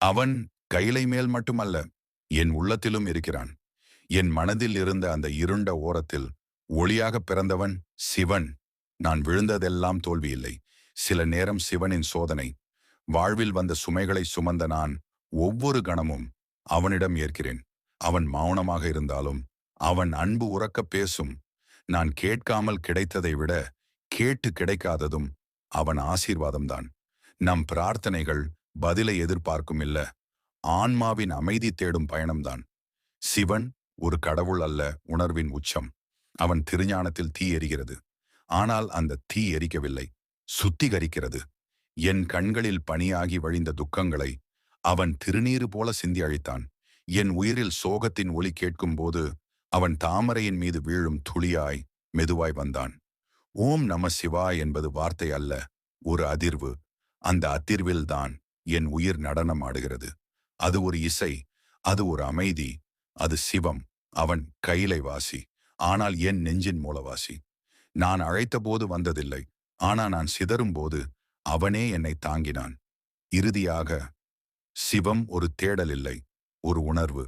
அவன் கைலை மேல் மட்டுமல்ல என் உள்ளத்திலும் இருக்கிறான். என் மனதில் இருந்த அந்த இருண்ட ஓரத்தில் ஒளியாக பிறந்தவன் சிவன். நான் விழுந்ததெல்லாம் தோல்வியில்லை. சில நேரம் சிவனின் சோதனை வாழ்வில் வந்த சுமைகளை சுமந்த நான் ஒவ்வொரு கணமும் அவனிடம் ஏற்கிறேன். அவன் மௌனமாக இருந்தாலும் அவன் அன்பு உறக்க பேசும். நான் கேட்காமல் கிடைத்ததை விட கேட்டு கிடைக்காததும் அவன் ஆசீர்வாதம்தான். நம் பிரார்த்தனைகள் பதிலை எதிர்பார்க்கும் இல்ல. ஆன்மாவின் அமைதி தேடும் பயணம்தான். சிவன் ஒரு கடவுள் அல்ல உணர்வின் உச்சம். அவன் திருஞானத்தில் தீ எரிகிறது. ஆனால் அந்த தீ எரிக்கவில்லை சுத்திகரிக்கிறது. என் கண்களில் பணியாகி வழிந்த துக்கங்களை அவன் திருநீறு போல சிந்தி அழித்தான். என் உயிரில் சோகத்தின் ஒலி கேட்கும்போது அவன் தாமரையின் மீது வீழும் துளியாய் மெதுவாய் வந்தான். ஓம் நம சிவா என்பது வார்த்தை அல்ல ஒரு அதிர்வு. அந்த அதிர்வில்தான் என் உயிர் நடனம் ஆடுகிறது அது ஒரு இசை அது ஒரு அமைதி அது சிவம் அவன் கையிலை வாசி ஆனால் என் நெஞ்சின் மூலவாசி. நான் அழைத்த போது வந்ததில்லை ஆனா நான் சிதறும் போது அவனே என்னை தாங்கினான். இறுதியாக சிவம் ஒரு தேடல் இல்லை ஒரு உணர்வு.